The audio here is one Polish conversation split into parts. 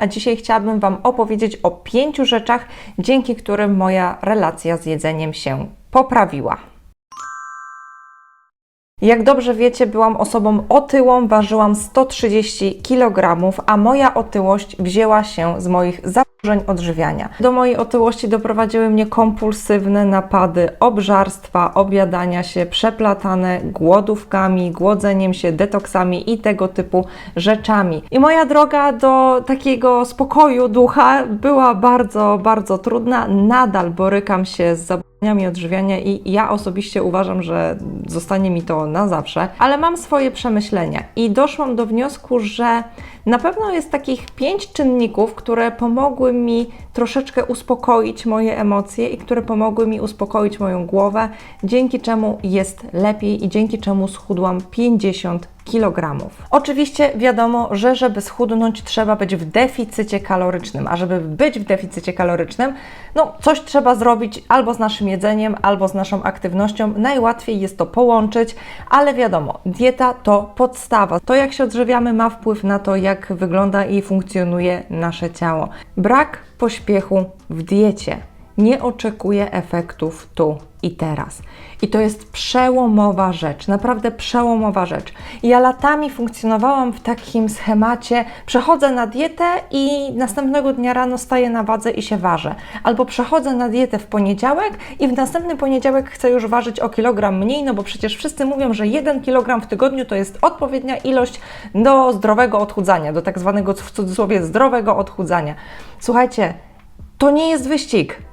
a dzisiaj chciałabym Wam opowiedzieć o pięciu rzeczach, dzięki którym moja relacja z jedzeniem się poprawiła. Jak dobrze wiecie, byłam osobą otyłą, ważyłam 130 kg, a moja otyłość wzięła się z moich zaburzeń odżywiania. Do mojej otyłości doprowadziły mnie kompulsywne napady obżarstwa, objadania się, przeplatane głodówkami, głodzeniem się, detoksami i tego typu rzeczami. I moja droga do takiego spokoju ducha była bardzo, bardzo trudna. Nadal borykam się z zaburzeniami odżywiania i ja osobiście uważam, że zostanie mi to na zawsze, ale mam swoje przemyślenia i doszłam do wniosku, że na pewno jest takich pięć czynników, które pomogły mi troszeczkę uspokoić moje emocje i które pomogły mi uspokoić moją głowę, dzięki czemu jest lepiej i dzięki czemu schudłam 50 kg. Oczywiście wiadomo, że żeby schudnąć trzeba być w deficycie kalorycznym, a żeby być w deficycie kalorycznym, no coś trzeba zrobić albo z naszym jedzeniem, albo z naszą aktywnością. Najłatwiej jest to połączyć, ale wiadomo, dieta to podstawa. To jak się odżywiamy ma wpływ na to, jak wygląda i funkcjonuje nasze ciało. Brak pośpiechu w diecie nie oczekuje efektów tu i teraz. I to jest przełomowa rzecz, naprawdę przełomowa rzecz. Ja latami funkcjonowałam w takim schemacie: przechodzę na dietę i następnego dnia rano staję na wadze i się ważę. Albo przechodzę na dietę w poniedziałek i w następny poniedziałek chcę już ważyć o kilogram mniej, no bo przecież wszyscy mówią, że 1 kilogram w tygodniu to jest odpowiednia ilość do zdrowego odchudzania, do tak zwanego w cudzysłowie zdrowego odchudzania. Słuchajcie, to nie jest wyścig.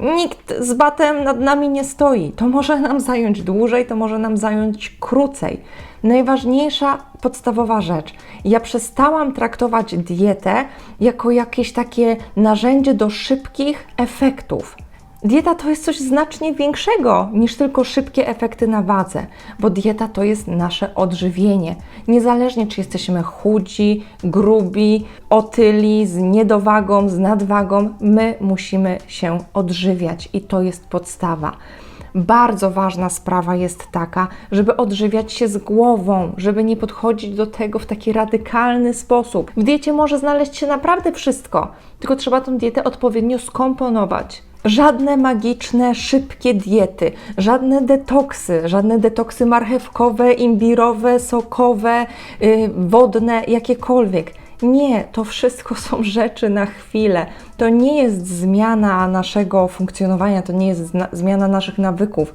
Nikt z batem nad nami nie stoi. To może nam zająć dłużej, to może nam zająć krócej. Najważniejsza, podstawowa rzecz. Ja przestałam traktować dietę jako jakieś takie narzędzie do szybkich efektów. Dieta to jest coś znacznie większego niż tylko szybkie efekty na wadze, bo dieta to jest nasze odżywienie. Niezależnie czy jesteśmy chudzi, grubi, otyli, z niedowagą, z nadwagą, my musimy się odżywiać i to jest podstawa. Bardzo ważna sprawa jest taka, żeby odżywiać się z głową, żeby nie podchodzić do tego w taki radykalny sposób. W diecie może znaleźć się naprawdę wszystko, tylko trzeba tą dietę odpowiednio skomponować. Żadne magiczne, szybkie diety, żadne detoksy, żadne detoksy marchewkowe, imbirowe, sokowe, yy, wodne, jakiekolwiek. Nie, to wszystko są rzeczy na chwilę. To nie jest zmiana naszego funkcjonowania, to nie jest zmiana naszych nawyków.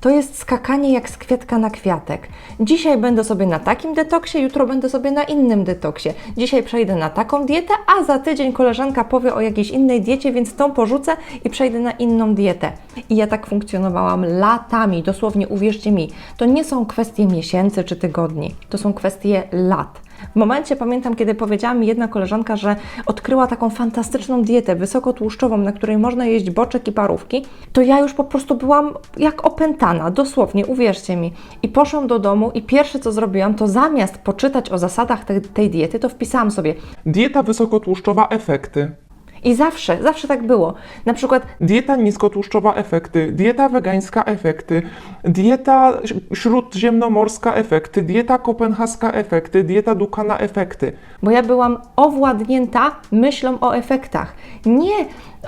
To jest skakanie jak z kwiatka na kwiatek. Dzisiaj będę sobie na takim detoksie, jutro będę sobie na innym detoksie. Dzisiaj przejdę na taką dietę, a za tydzień koleżanka powie o jakiejś innej diecie, więc tą porzucę i przejdę na inną dietę. I ja tak funkcjonowałam latami, dosłownie uwierzcie mi, to nie są kwestie miesięcy czy tygodni, to są kwestie lat. W momencie pamiętam, kiedy powiedziała mi jedna koleżanka, że odkryła taką fantastyczną dietę wysokotłuszczową, na której można jeść boczek i parówki, to ja już po prostu byłam jak opętana, dosłownie, uwierzcie mi. I poszłam do domu i pierwsze co zrobiłam, to zamiast poczytać o zasadach te, tej diety, to wpisałam sobie Dieta wysokotłuszczowa efekty. I zawsze, zawsze tak było. Na przykład Dieta niskotłuszczowa efekty, dieta wegańska efekty, dieta śródziemnomorska efekty, dieta kopenhaska efekty, dieta Dukana efekty. Bo ja byłam owładnięta myślą o efektach. Nie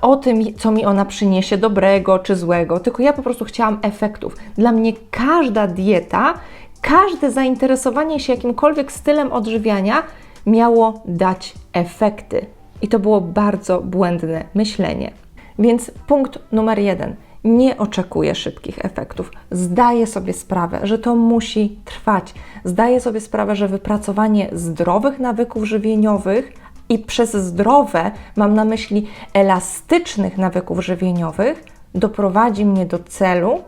o tym, co mi ona przyniesie dobrego czy złego, tylko ja po prostu chciałam efektów. Dla mnie każda dieta, każde zainteresowanie się jakimkolwiek stylem odżywiania miało dać efekty. I to było bardzo błędne myślenie. Więc punkt numer jeden. Nie oczekuję szybkich efektów. Zdaję sobie sprawę, że to musi trwać. Zdaję sobie sprawę, że wypracowanie zdrowych nawyków żywieniowych i przez zdrowe mam na myśli elastycznych nawyków żywieniowych doprowadzi mnie do celu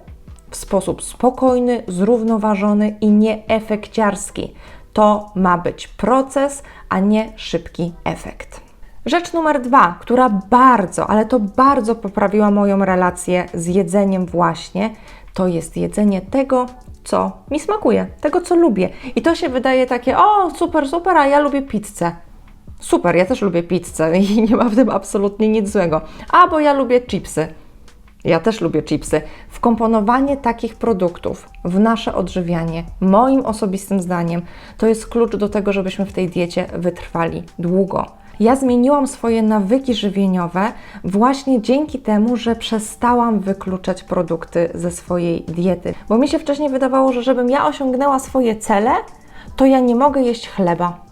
w sposób spokojny, zrównoważony i nieefekciarski. To ma być proces, a nie szybki efekt. Rzecz numer dwa, która bardzo, ale to bardzo poprawiła moją relację z jedzeniem, właśnie, to jest jedzenie tego, co mi smakuje, tego, co lubię. I to się wydaje takie, o super, super, a ja lubię pizzę. Super, ja też lubię pizzę i nie ma w tym absolutnie nic złego. A bo ja lubię chipsy. Ja też lubię chipsy. Wkomponowanie takich produktów w nasze odżywianie, moim osobistym zdaniem, to jest klucz do tego, żebyśmy w tej diecie wytrwali długo. Ja zmieniłam swoje nawyki żywieniowe właśnie dzięki temu, że przestałam wykluczać produkty ze swojej diety. Bo mi się wcześniej wydawało, że żebym ja osiągnęła swoje cele, to ja nie mogę jeść chleba.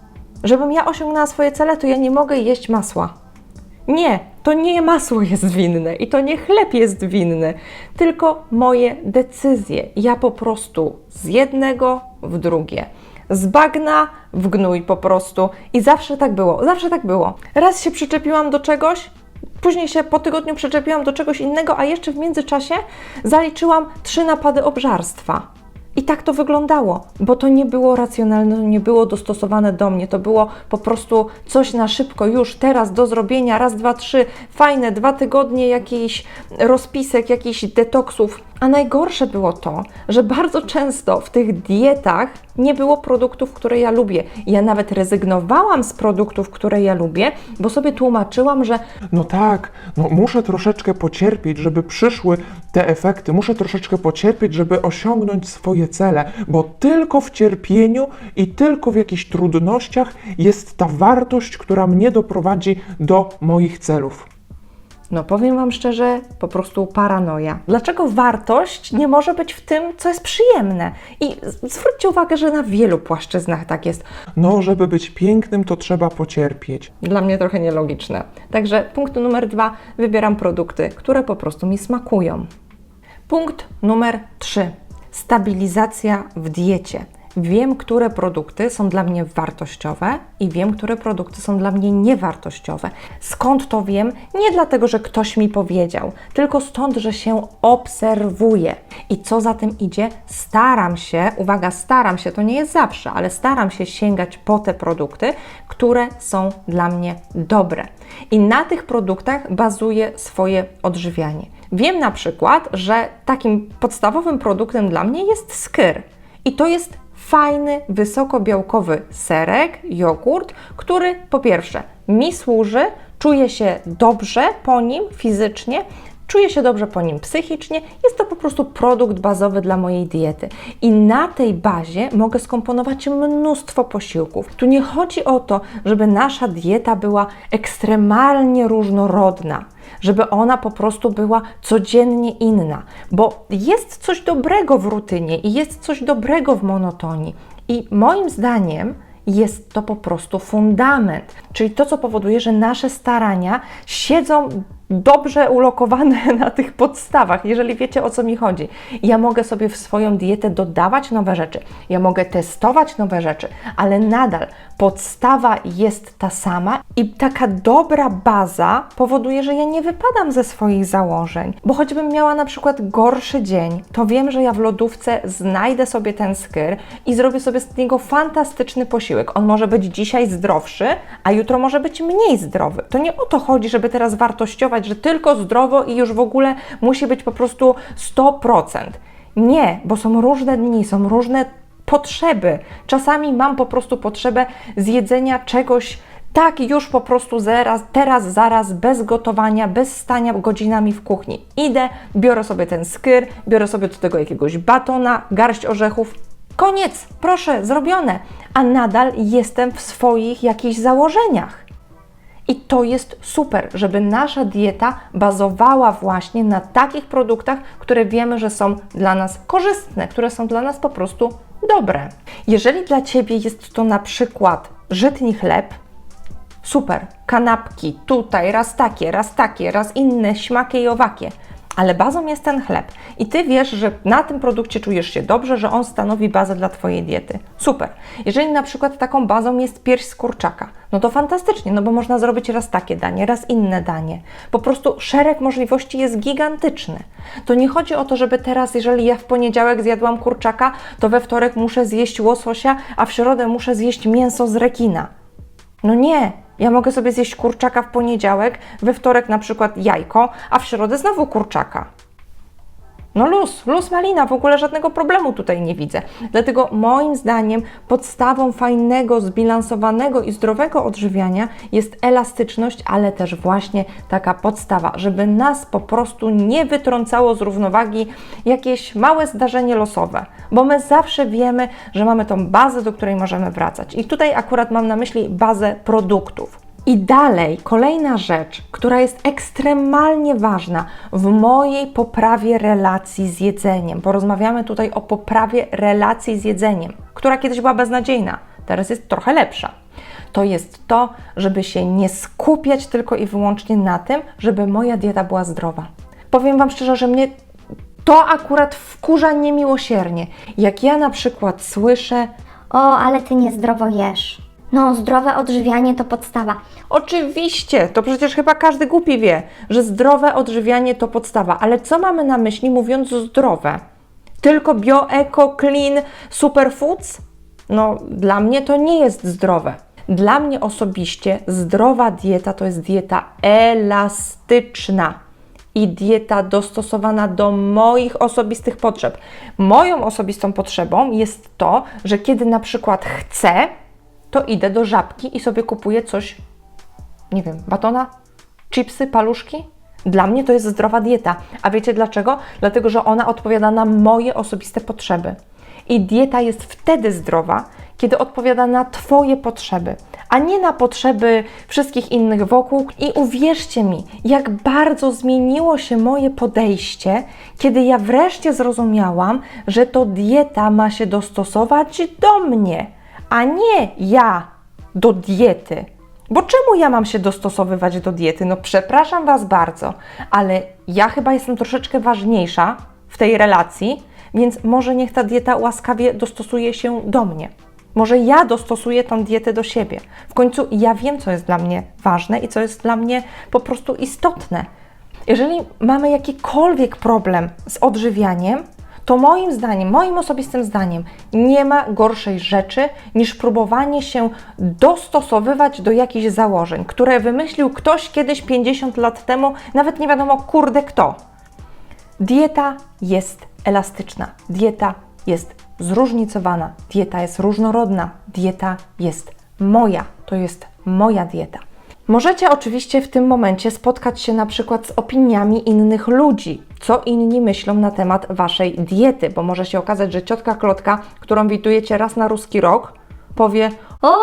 Żebym ja osiągnęła swoje cele, to ja nie mogę jeść masła. Nie, to nie masło jest winne i to nie chleb jest winny, tylko moje decyzje. Ja po prostu z jednego w drugie. Z bagna w gnój po prostu. I zawsze tak było, zawsze tak było. Raz się przyczepiłam do czegoś, później się po tygodniu przyczepiłam do czegoś innego, a jeszcze w międzyczasie zaliczyłam trzy napady obżarstwa. Tak to wyglądało, bo to nie było racjonalne, nie było dostosowane do mnie, to było po prostu coś na szybko, już teraz do zrobienia, raz, dwa, trzy, fajne, dwa tygodnie jakiś rozpisek, jakichś detoksów. A najgorsze było to, że bardzo często w tych dietach nie było produktów, które ja lubię. Ja nawet rezygnowałam z produktów, które ja lubię, bo sobie tłumaczyłam, że No tak, no muszę troszeczkę pocierpieć, żeby przyszły te efekty, muszę troszeczkę pocierpieć, żeby osiągnąć swoje cele, bo tylko w cierpieniu i tylko w jakichś trudnościach jest ta wartość, która mnie doprowadzi do moich celów. No powiem Wam szczerze, po prostu paranoja. Dlaczego wartość nie może być w tym, co jest przyjemne? I zwróćcie uwagę, że na wielu płaszczyznach tak jest. No, żeby być pięknym, to trzeba pocierpieć. Dla mnie trochę nielogiczne. Także punkt numer dwa, wybieram produkty, które po prostu mi smakują. Punkt numer trzy, stabilizacja w diecie. Wiem, które produkty są dla mnie wartościowe i wiem, które produkty są dla mnie niewartościowe. Skąd to wiem? Nie dlatego, że ktoś mi powiedział, tylko stąd, że się obserwuję. I co za tym idzie? Staram się, uwaga, staram się, to nie jest zawsze, ale staram się sięgać po te produkty, które są dla mnie dobre. I na tych produktach bazuję swoje odżywianie. Wiem na przykład, że takim podstawowym produktem dla mnie jest skyr. I to jest fajny, wysokobiałkowy serek, jogurt, który po pierwsze mi służy, czuję się dobrze po nim fizycznie, czuję się dobrze po nim psychicznie. Jest to po prostu produkt bazowy dla mojej diety. I na tej bazie mogę skomponować mnóstwo posiłków. Tu nie chodzi o to, żeby nasza dieta była ekstremalnie różnorodna żeby ona po prostu była codziennie inna, bo jest coś dobrego w rutynie i jest coś dobrego w monotonii. I moim zdaniem jest to po prostu fundament, czyli to, co powoduje, że nasze starania siedzą dobrze ulokowane na tych podstawach, jeżeli wiecie o co mi chodzi. Ja mogę sobie w swoją dietę dodawać nowe rzeczy, ja mogę testować nowe rzeczy, ale nadal podstawa jest ta sama i taka dobra baza powoduje, że ja nie wypadam ze swoich założeń. Bo choćbym miała na przykład gorszy dzień, to wiem, że ja w lodówce znajdę sobie ten skyr i zrobię sobie z niego fantastyczny posiłek. On może być dzisiaj zdrowszy, a jutro może być mniej zdrowy. To nie o to chodzi, żeby teraz wartościować, że tylko zdrowo i już w ogóle musi być po prostu 100%. Nie, bo są różne dni, są różne potrzeby. Czasami mam po prostu potrzebę zjedzenia czegoś tak już po prostu zaraz, teraz, zaraz, bez gotowania, bez stania godzinami w kuchni. Idę, biorę sobie ten skyr, biorę sobie do tego jakiegoś batona, garść orzechów. Koniec, proszę, zrobione. A nadal jestem w swoich jakichś założeniach. I to jest super, żeby nasza dieta bazowała właśnie na takich produktach, które wiemy, że są dla nas korzystne, które są dla nas po prostu dobre. Jeżeli dla Ciebie jest to na przykład żytni chleb, super, kanapki, tutaj raz takie, raz takie, raz inne, śmakie i owakie. Ale bazą jest ten chleb. I Ty wiesz, że na tym produkcie czujesz się dobrze, że on stanowi bazę dla Twojej diety. Super. Jeżeli na przykład taką bazą jest pierś z kurczaka, no to fantastycznie, no bo można zrobić raz takie danie, raz inne danie. Po prostu szereg możliwości jest gigantyczny. To nie chodzi o to, żeby teraz, jeżeli ja w poniedziałek zjadłam kurczaka, to we wtorek muszę zjeść łososia, a w środę muszę zjeść mięso z rekina. No nie, ja mogę sobie zjeść kurczaka w poniedziałek, we wtorek na przykład jajko, a w środę znowu kurczaka. No luz, luz malina, w ogóle żadnego problemu tutaj nie widzę. Dlatego moim zdaniem podstawą fajnego, zbilansowanego i zdrowego odżywiania jest elastyczność, ale też właśnie taka podstawa, żeby nas po prostu nie wytrącało z równowagi jakieś małe zdarzenie losowe, bo my zawsze wiemy, że mamy tą bazę, do której możemy wracać. I tutaj akurat mam na myśli bazę produktów. I dalej, kolejna rzecz, która jest ekstremalnie ważna w mojej poprawie relacji z jedzeniem. Porozmawiamy tutaj o poprawie relacji z jedzeniem, która kiedyś była beznadziejna, teraz jest trochę lepsza. To jest to, żeby się nie skupiać tylko i wyłącznie na tym, żeby moja dieta była zdrowa. Powiem Wam szczerze, że mnie to akurat wkurza niemiłosiernie. Jak ja na przykład słyszę, O, ale ty niezdrowo jesz. No, zdrowe odżywianie to podstawa. Oczywiście, to przecież chyba każdy głupi wie, że zdrowe odżywianie to podstawa, ale co mamy na myśli mówiąc zdrowe? Tylko bio, eko, clean, superfoods? No, dla mnie to nie jest zdrowe. Dla mnie osobiście zdrowa dieta to jest dieta elastyczna i dieta dostosowana do moich osobistych potrzeb. Moją osobistą potrzebą jest to, że kiedy na przykład chcę, to idę do żabki i sobie kupuję coś nie wiem, batona, chipsy, paluszki. Dla mnie to jest zdrowa dieta. A wiecie dlaczego? Dlatego, że ona odpowiada na moje osobiste potrzeby. I dieta jest wtedy zdrowa, kiedy odpowiada na Twoje potrzeby, a nie na potrzeby wszystkich innych wokół. I uwierzcie mi, jak bardzo zmieniło się moje podejście, kiedy ja wreszcie zrozumiałam, że to dieta ma się dostosować do mnie, a nie ja do diety. Bo czemu ja mam się dostosowywać do diety? No przepraszam Was bardzo, ale ja chyba jestem troszeczkę ważniejsza w tej relacji, więc może niech ta dieta łaskawie dostosuje się do mnie. Może ja dostosuję tą dietę do siebie. W końcu ja wiem, co jest dla mnie ważne i co jest dla mnie po prostu istotne. Jeżeli mamy jakikolwiek problem z odżywianiem, to moim zdaniem, moim osobistym zdaniem, nie ma gorszej rzeczy niż próbowanie się dostosowywać do jakichś założeń, które wymyślił ktoś kiedyś 50 lat temu, nawet nie wiadomo kurde kto. Dieta jest elastyczna, dieta jest zróżnicowana, dieta jest różnorodna, dieta jest moja, to jest moja dieta. Możecie oczywiście w tym momencie spotkać się na przykład z opiniami innych ludzi, co inni myślą na temat waszej diety, bo może się okazać, że ciotka Klotka, którą widujecie raz na ruski rok, powie: O,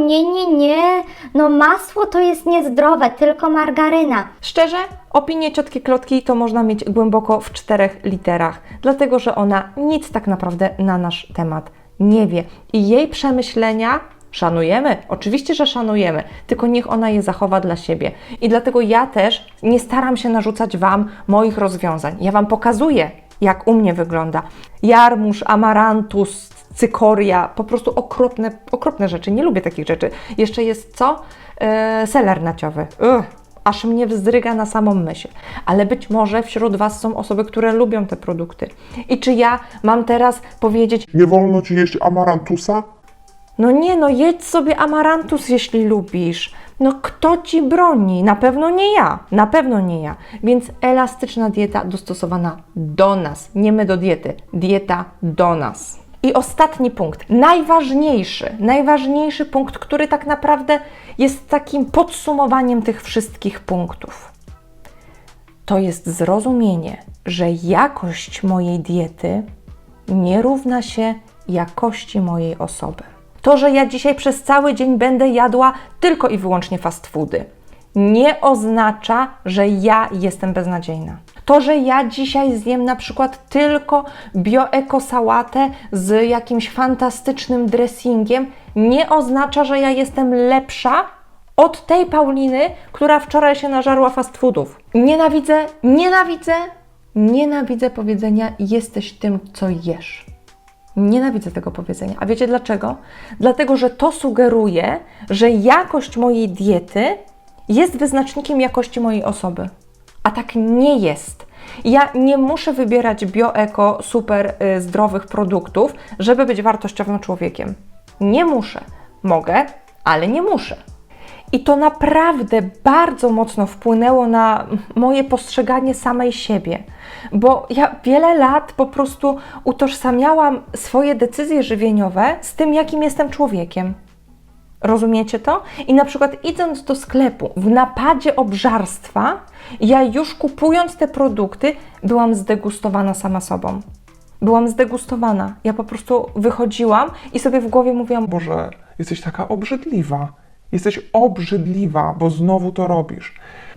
nie, nie, nie. No, masło to jest niezdrowe, tylko margaryna. Szczerze, opinię ciotki Klotki to można mieć głęboko w czterech literach, dlatego że ona nic tak naprawdę na nasz temat nie wie. I jej przemyślenia szanujemy, oczywiście, że szanujemy, tylko niech ona je zachowa dla siebie. I dlatego ja też nie staram się narzucać Wam moich rozwiązań. Ja Wam pokazuję, jak u mnie wygląda. Jarmuż, amarantus, cykoria, po prostu okropne, okropne rzeczy. Nie lubię takich rzeczy. Jeszcze jest co? Eee, seler naciowy. Ugh aż mnie wzdryga na samą myśl. Ale być może wśród Was są osoby, które lubią te produkty. I czy ja mam teraz powiedzieć, Nie wolno ci jeść amarantusa? No nie, no jedz sobie amarantus, jeśli lubisz. No kto ci broni? Na pewno nie ja. Na pewno nie ja. Więc elastyczna dieta dostosowana do nas. Nie my do diety. Dieta do nas. I ostatni punkt, najważniejszy, najważniejszy punkt, który tak naprawdę jest takim podsumowaniem tych wszystkich punktów. To jest zrozumienie, że jakość mojej diety nie równa się jakości mojej osoby. To, że ja dzisiaj przez cały dzień będę jadła tylko i wyłącznie fast foody, nie oznacza, że ja jestem beznadziejna. To, że ja dzisiaj zjem na przykład tylko bioeko sałatę z jakimś fantastycznym dressingiem, nie oznacza, że ja jestem lepsza od tej Pauliny, która wczoraj się nażarła fast foodów. Nienawidzę, nienawidzę, nienawidzę powiedzenia jesteś tym, co jesz. Nienawidzę tego powiedzenia. A wiecie dlaczego? Dlatego, że to sugeruje, że jakość mojej diety jest wyznacznikiem jakości mojej osoby. A tak nie jest. Ja nie muszę wybierać bioeko, super y, zdrowych produktów, żeby być wartościowym człowiekiem. Nie muszę. Mogę, ale nie muszę. I to naprawdę bardzo mocno wpłynęło na moje postrzeganie samej siebie, bo ja wiele lat po prostu utożsamiałam swoje decyzje żywieniowe z tym, jakim jestem człowiekiem. Rozumiecie to? I na przykład idąc do sklepu w napadzie obżarstwa, ja już kupując te produkty, byłam zdegustowana sama sobą. Byłam zdegustowana. Ja po prostu wychodziłam i sobie w głowie mówiłam: Boże, jesteś taka obrzydliwa. Jesteś obrzydliwa, bo znowu to robisz.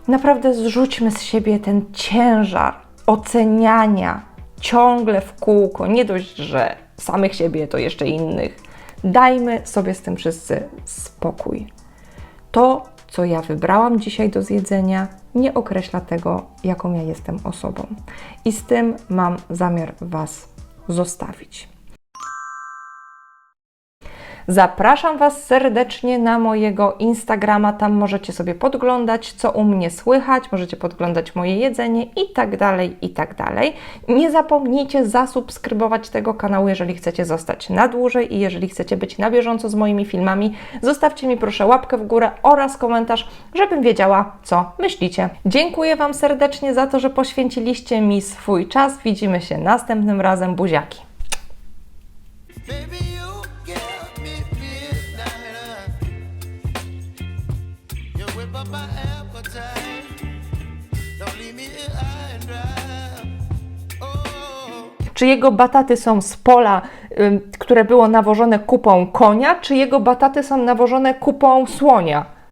Naprawdę zrzućmy z siebie ten ciężar oceniania ciągle w kółko. Nie dość, że samych siebie, to jeszcze innych. Dajmy sobie z tym wszyscy spokój. To, co ja wybrałam dzisiaj do zjedzenia, nie określa tego, jaką ja jestem osobą. I z tym mam zamiar Was zostawić. Zapraszam Was serdecznie na mojego Instagrama. Tam możecie sobie podglądać, co u mnie słychać, możecie podglądać moje jedzenie i tak dalej, i tak dalej. Nie zapomnijcie zasubskrybować tego kanału, jeżeli chcecie zostać na dłużej i jeżeli chcecie być na bieżąco z moimi filmami. Zostawcie mi proszę łapkę w górę oraz komentarz, żebym wiedziała, co myślicie. Dziękuję Wam serdecznie za to, że poświęciliście mi swój czas. Widzimy się następnym razem. Buziaki. Czy jego bataty są z pola, które było nawożone kupą konia, czy jego bataty są nawożone kupą słonia?